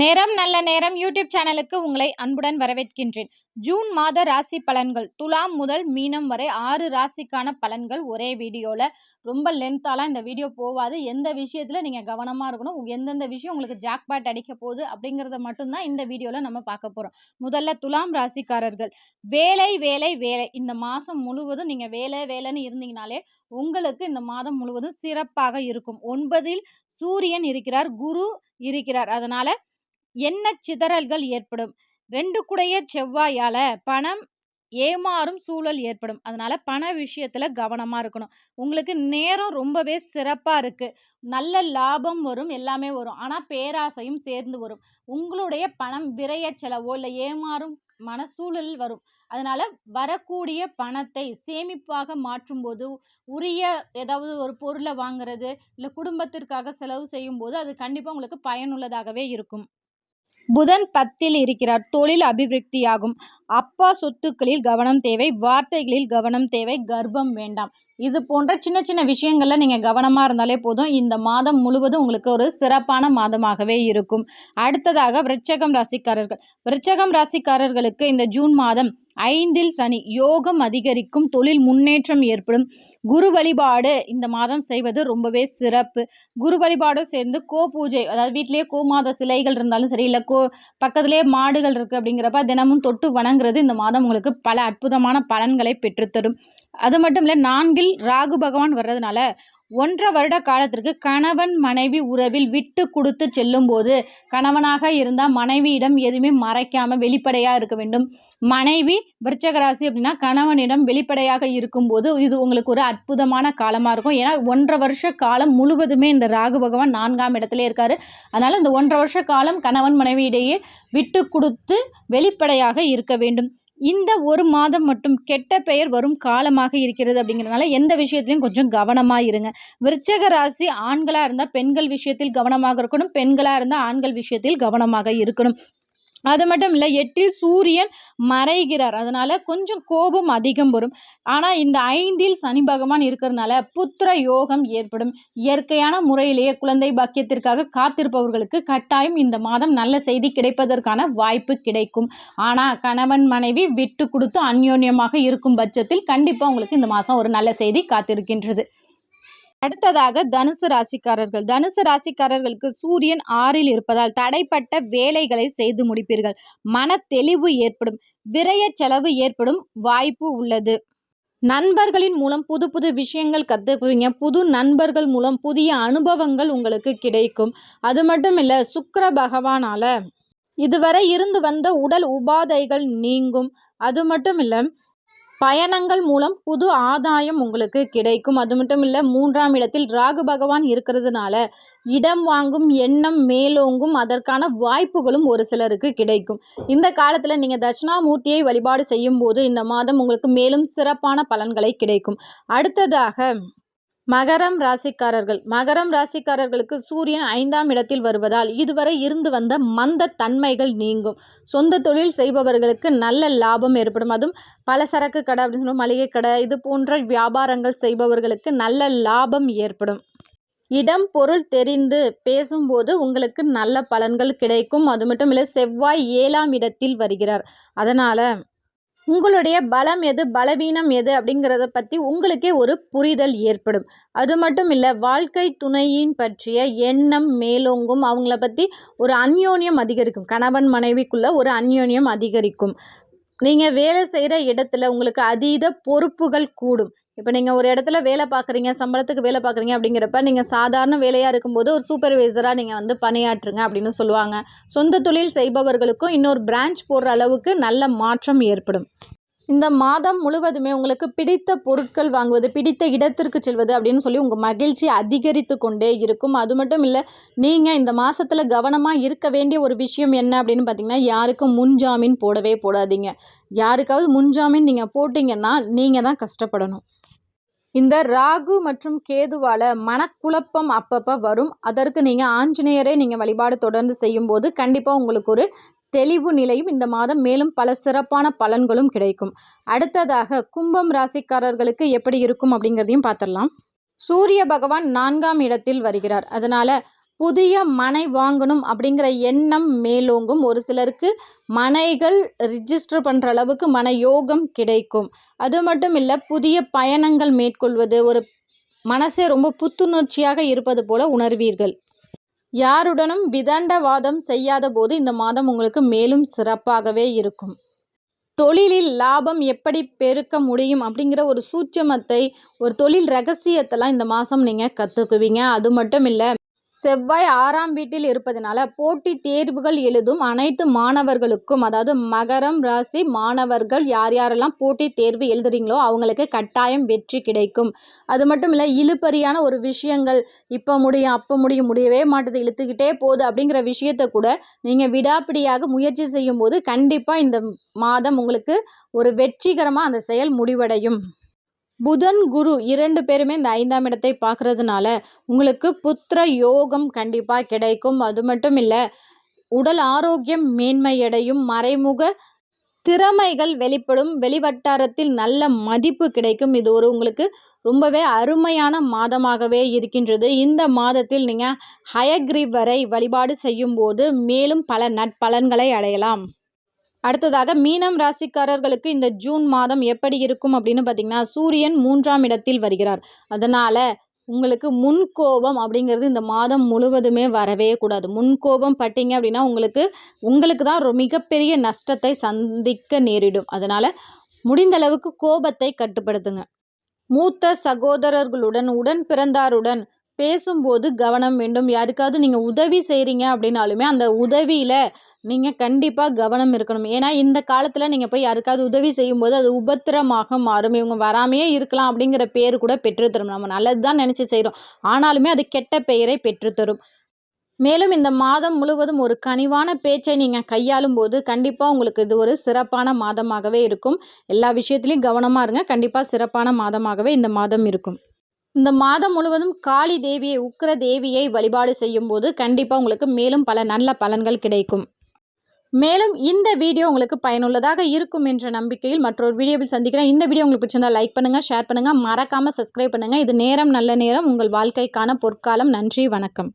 நேரம் நல்ல நேரம் யூடியூப் சேனலுக்கு உங்களை அன்புடன் வரவேற்கின்றேன். ஜூன் மாத ராசி பலன்கள். துலாம் முதல் மீனம் வரை ஆறு ராசிக்கான பலன்கள் ஒரே வீடியோவில் ரொம்ப லென்த்தாலாம் இந்த வீடியோ போகாது எந்த விஷயத்தில் நீங்கள் கவனமாக இருக்கணும் எந்தெந்த விஷயம் உங்களுக்கு ஜாக்பாட் அடிக்க போகுது அப்படிங்கிறத மட்டும்தான் இந்த வீடியோவில் நம்ம பார்க்க போகிறோம் முதல்ல துலாம் ராசிக்காரர்கள். வேலை வேலை வேலை. இந்த மாதம் முழுவதும் நீங்கள் வேலை வேலைன்னு இருந்தீங்கனாலே உங்களுக்கு இந்த மாதம் முழுவதும் சிறப்பாக இருக்கும். ஒன்பதில் சூரியன் இருக்கிறார் குரு இருக்கிறார். அதனால எண்ண சிதறல்கள் ஏற்படும்? ரெண்டு குடைய செவ்வாயால் பணம் ஏமாறும் சூழல் ஏற்படும். அதனால் பண விஷயத்தில் கவனமாக இருக்கணும். உங்களுக்கு நேரம் ரொம்பவே சிறப்பாக இருக்குது நல்ல லாபம் வரும் எல்லாமே வரும். ஆனால் பேராசையும் சேர்ந்து வரும். உங்களுடைய பணம் விரைய செலவோ இல்லை ஏமாறும் மன சூழல் வரும். அதனால் வரக்கூடிய பணத்தை சேமிப்பாக மாற்றும்போது உரிய ஏதாவது ஒரு பொருளை வாங்குறது இல்லை குடும்பத்திற்காக செலவு செய்யும் போது அது கண்டிப்பாக உங்களுக்கு பயனுள்ளதாகவே இருக்கும். புதன் பத்தில் இருக்கிறார். தொழில் அபிவிருத்தியாகும். அப்பா சொத்துக்களில் கவனம் தேவை. வார்த்தைகளில் கவனம் தேவை. கர்ப்பம் வேண்டாம். இது போன்ற சின்ன சின்ன விஷயங்களில் நீங்கள் கவனமாக இருந்தாலே போதும். இந்த மாதம் முழுவதும் உங்களுக்கு ஒரு சிறப்பான மாதமாகவே இருக்கும். அடுத்ததாக விருச்சகம் ராசிக்காரர்கள். விருச்சகம் ராசிக்காரர்களுக்கு இந்த ஜூன் மாதம் ஐந்தில் சனி. யோகம் அதிகரிக்கும் தொழில் முன்னேற்றம் ஏற்படும். குரு வழிபாடு இந்த மாதம் செய்வது ரொம்பவே சிறப்பு. குரு வழிபாடும் சேர்ந்து கோ பூஜை அதாவது வீட்டிலேயே கோமாத சிலைகள் இருந்தாலும் சரி இல்லை கோ பக்கத்துலேயே மாடுகள் இருக்குது அப்படிங்கிறப்ப தினமும் தொட்டு வணங்குறது இந்த மாதம் உங்களுக்கு பல அற்புதமான பலன்களை பெற்றுத்தரும். அது மட்டும் இல்லை நான்கில் ராகு பகவான் வர்றதுனால ஒன்றரை வருட காலத்திற்கு கணவன் மனைவி உறவில் விட்டு கொடுத்து செல்லும்போது கணவனாக இருந்தால் மனைவியிடம் எதுவுமே மறைக்காமல் வெளிப்படையாக இருக்க வேண்டும். மனைவி விருச்சக ராசி அப்படின்னா கணவனிடம் வெளிப்படையாக இருக்கும்போது இது உங்களுக்கு ஒரு அற்புதமான காலமாக இருக்கும். ஏன்னா ஒன்றரை வருஷ காலம் முழுவதுமே இந்த ராகு பகவான் நான்காம் இடத்துல இருக்கார். அதனால் இந்த ஒன்றரை வருஷ காலம் கணவன் மனைவியிடையே விட்டு கொடுத்து வெளிப்படையாக இருக்க வேண்டும். இந்த ஒரு மாதம் மட்டும் கெட்ட பெயர் வரும் காலமாக இருக்கிறது அப்படிங்கிறதுனால எந்த விஷயத்துலையும் கொஞ்சம் கவனமாக இருங்க. விருச்சக ராசி ஆண்களாக இருந்தால் பெண்கள் விஷயத்தில் கவனமாக இருக்கணும். பெண்களாக இருந்தால் ஆண்கள் விஷயத்தில் கவனமாக இருக்கணும். அது மட்டும் இல்லை எட்டில் சூரியன் மறைகிறார். அதனால் கொஞ்சம் கோபம் அதிகம் வரும். ஆனால் இந்த ஐந்தில் சனி பகவான் இருக்கிறதுனால புத்திர யோகம் ஏற்படும். இயற்கையான முறையிலேயே குழந்தை பாக்கியத்திற்காக காத்திருப்பவர்களுக்கு கட்டாயம் இந்த மாதம் நல்ல செய்தி கிடைப்பதற்கான வாய்ப்பு கிடைக்கும். ஆனால் கணவன் மனைவி விட்டு கொடுத்து அந்யோன்யமாக இருக்கும் பட்சத்தில் கண்டிப்பாக உங்களுக்கு இந்த மாதம் ஒரு நல்ல செய்தி காத்திருக்கின்றது. அடுத்ததாக தனுசு ராசிக்காரர்கள். தனுசு ராசிக்காரர்களுக்கு சூரியன் ஆறில் இருப்பதால் தடைப்பட்ட வேலைகளை செய்து முடிப்பீர்கள். மன தெளிவு ஏற்படும். விரய செலவு ஏற்படும் வாய்ப்பு உள்ளது. நண்பர்களின் மூலம் புது புது விஷயங்கள் கற்றுக்குவீங்க புது நண்பர்கள் மூலம் புதிய அனுபவங்கள் உங்களுக்கு கிடைக்கும். அது மட்டும் இல்லை சுக்கர பகவானால் இதுவரை இருந்து வந்த உடல் உபாதைகள் நீங்கும். அது மட்டும் இல்லை பயணங்கள் மூலம் புது ஆதாயம் உங்களுக்கு கிடைக்கும். அது மட்டும் இல்லை மூன்றாம் இடத்தில் ராகு பகவான் இருக்கிறதுனால இடம் வாங்கும் எண்ணம் மேலோங்கும் அதற்கான வாய்ப்புகளும் ஒரு சிலருக்கு கிடைக்கும். இந்த காலத்தில் நீங்கள் தட்சிணாமூர்த்தியை வழிபாடு செய்யும் போது இந்த மாதம் உங்களுக்கு மேலும் சிறப்பான பலன்களை கிடைக்கும். அடுத்ததாக மகரம் ராசிக்காரர்கள். மகரம் ராசிக்காரர்களுக்கு சூரியன் ஐந்தாம் இடத்தில் வருவதால் இதுவரை இருந்து வந்த மந்த தன்மைகள் நீங்கும். சொந்த தொழில் செய்பவர்களுக்கு நல்ல லாபம் ஏற்படும். அதுவும் பலசரக்கு கடை அப்படின்னு சொல்லுவோம் மளிகை கடை இது போன்ற வியாபாரங்கள் செய்பவர்களுக்கு நல்ல லாபம் ஏற்படும். இடம் பொருள் தெரிந்து பேசும்போது உங்களுக்கு நல்ல பலன்கள் கிடைக்கும். அது மட்டும் இல்லை செவ்வாய் ஏழாம் இடத்தில் வருகிறார். அதனால் உங்களுடைய பலம் எது பலவீனம் எது அப்படிங்கிறத பற்றி உங்களுக்கே ஒரு புரிதல் ஏற்படும். அது மட்டும் இல்லை வாழ்க்கை துணையின் பற்றிய எண்ணம் மேலோங்கும். அவங்கள பற்றி ஒரு அந்யோன்யம் அதிகரிக்கும். கணவன் மனைவிக்குள்ளே ஒரு அந்யோன்யம் அதிகரிக்கும். நீங்கள் வேலை செய்கிற இடத்துல உங்களுக்கு அதீத பொறுப்புகள் கூடும். இப்போ நீங்கள் ஒரு இடத்துல வேலை பார்க்குறீங்க சம்பளத்துக்கு வேலை பார்க்குறீங்க அப்படிங்கிறப்ப நீங்கள் சாதாரண வேலையாக இருக்கும்போது ஒரு சூப்பர்வைசராக நீங்கள் வந்து பணியாற்றுங்க அப்படின்னு சொல்லுவாங்க. சொந்த தொழில் செய்பவர்களுக்கும் இன்னொரு பிரான்ச் போடுற அளவுக்கு நல்ல மாற்றம் ஏற்படும். இந்த மாதம் முழுவதுமே உங்களுக்கு பிடித்த பொருட்கள் வாங்குவது பிடித்த இடத்திற்கு செல்வது அப்படின்னு சொல்லி உங்கள் மகிழ்ச்சி அதிகரித்து கொண்டே இருக்கும். அது மட்டும் இல்லை நீங்கள் இந்த மாதத்தில் கவனமாக இருக்க வேண்டிய ஒரு விஷயம் என்ன அப்படின்னு பார்த்தீங்கன்னா யாருக்கும் முன்ஜாமீன் போடவே போடாதீங்க. யாருக்காவது முன்ஜாமீன் நீங்கள் போட்டிங்கன்னா நீங்கள் தான் கஷ்டப்படணும். இந்த ராகு மற்றும் கேதுவால் மனக்குழப்பம் அப்பப்போ வரும். அதற்கு நீங்கள் ஆஞ்சநேயரை நீங்கள் வழிபாடு தொடர்ந்து செய்யும்போது கண்டிப்பாக உங்களுக்கு ஒரு தெளிவு நிலையும் இந்த மாதம் மேலும் பல சிறப்பான பலன்களும் கிடைக்கும். அடுத்ததாக கும்பம் ராசிக்காரர்களுக்கு எப்படி இருக்கும் அப்படிங்கிறதையும் பார்த்துடலாம். சூரிய பகவான் நான்காம் இடத்தில் வருகிறார். அதனால் புதிய மனை வாங்கணும் அப்படிங்கிற எண்ணம் மேலோங்கும். ஒரு சிலருக்கு மனைகள் ரிஜிஸ்டர் பண்ணுற அளவுக்கு மன யோகம் கிடைக்கும். அது மட்டும் இல்லை புதிய பயணங்கள் மேற்கொள்வது ஒரு மனசே ரொம்ப புத்துணர்ச்சியாக இருப்பது போல உணர்வீர்கள். யாருடனும் விதண்டவாதம் செய்யாத போது இந்த மாதம் உங்களுக்கு மேலும் சிறப்பாகவே இருக்கும். தொழிலில் லாபம் எப்படி பெருக்க முடியும் அப்படிங்கிற ஒரு சூட்சமத்தை ஒரு தொழில் ரகசியத்தெல்லாம் இந்த மாதம் நீங்கள் கற்றுக்குவீங்க அது மட்டும் இல்லை செவ்வாய் ஆறாம் வீட்டில் இருப்பதனால போட்டித் தேர்வுகள் எழுதும் அனைத்து மாணவர்களுக்கும் அதாவது மகரம் ராசி மாணவர்கள் யார் யாரெல்லாம் போட்டித் தேர்வு எழுதுறீங்களோ அவங்களுக்கு கட்டாயம் வெற்றி கிடைக்கும். அது மட்டும் இல்லை இழுபறியான ஒரு விஷயங்கள் இப்போ முடியும் அப்போ முடியும் முடியவே மாட்டுது இழுத்துக்கிட்டே போகுது அப்படிங்கிற விஷயத்தை கூட நீங்கள் விடாப்பிடியாக முயற்சி செய்யும்போது கண்டிப்பாக இந்த மாதம் உங்களுக்கு ஒரு வெற்றிகரமாக அந்த செயல் முடிவடையும். புதன் குரு இரண்டு பேருமே இந்த ஐந்தாம் இடத்தை பார்க்கறதுனால உங்களுக்கு புத்திர யோகம் கண்டிப்பாக கிடைக்கும். அது மட்டும் இல்லை உடல் ஆரோக்கியம் மேன்மையடையும். மறைமுக திறமைகள் வெளிப்படும். வெளிவட்டாரத்தில் நல்ல மதிப்பு கிடைக்கும். இது ஒரு உங்களுக்கு ரொம்பவே அருமையான மாதமாகவே இருக்கின்றது. இந்த மாதத்தில் நீங்கள் ஹயக்ரீவரை வழிபாடு செய்யும்போது மேலும் பல நட்பலன்களை அடையலாம். அடுத்ததாக மீனம் ராசிக்காரர்களுக்கு இந்த ஜூன் மாதம் எப்படி இருக்கும் அப்படின்னு பார்த்தீங்கன்னா சூரியன் மூன்றாம் இடத்தில் வருகிறார். அதனால் உங்களுக்கு முன்கோபம் அப்படிங்கிறது இந்த மாதம் முழுவதுமே வரவே கூடாது. முன்கோபம் பட்டீங்க அப்படின்னா உங்களுக்கு உங்களுக்கு தான் மிகப்பெரிய நஷ்டத்தை சந்திக்க நேரிடும். அதனால் முடிந்த அளவுக்கு கோபத்தை கட்டுப்படுத்துங்க. மூத்த சகோதரர்களுடன் உடன் பிறந்தாருடன் பேசும்போது கவனம் வேண்டும். யாருக்காவது நீங்கள் உதவி செய்கிறீங்க அப்படின்னாலுமே அந்த உதவியில் நீங்கள் கண்டிப்பாக கவனம் இருக்கணும். ஏன்னா இந்த காலத்தில் நீங்கள் போய் யாருக்காவது உதவி செய்யும்போது அது உபத்திரமாக மாறும். இவங்க வராமையே இருக்கலாம் அப்படிங்கிற பேர் கூட பெற்றுத்தரும். நம்ம நல்லது தான் நினச்சி செய்கிறோம் ஆனாலுமே அது கெட்ட பெயரை பெற்றுத்தரும். மேலும் இந்த மாதம் முழுவதும் ஒரு கனிவான பேச்சை நீங்கள் கையாளும் போது கண்டிப்பாக உங்களுக்கு இது ஒரு சிறப்பான மாதமாகவே இருக்கும். எல்லா விஷயத்துலையும் கவனமாக இருங்க. கண்டிப்பாக சிறப்பான மாதமாகவே இந்த மாதம் இருக்கும். இந்த மாதம் முழுவதும் காளி தேவியை உக்கிர தேவியை வழிபாடு செய்யும் போது கண்டிப்பாக உங்களுக்கு மேலும் பல நல்ல பலன்கள் கிடைக்கும். மேலும் இந்த வீடியோ உங்களுக்கு பயனுள்ளதாக இருக்கும் என்ற நம்பிக்கையில் மற்றொரு வீடியோவில் சந்திக்கிறேன். இந்த வீடியோ உங்களுக்கு பிடிச்சிருந்தா லைக் பண்ணுங்கள் ஷேர் பண்ணுங்கள் மறக்காமல் சப்ஸ்கிரைப் பண்ணுங்கள் இது நேரம் நல்ல நேரம். உங்கள் வாழ்க்கைக்கான பொற்காலம். நன்றி வணக்கம்.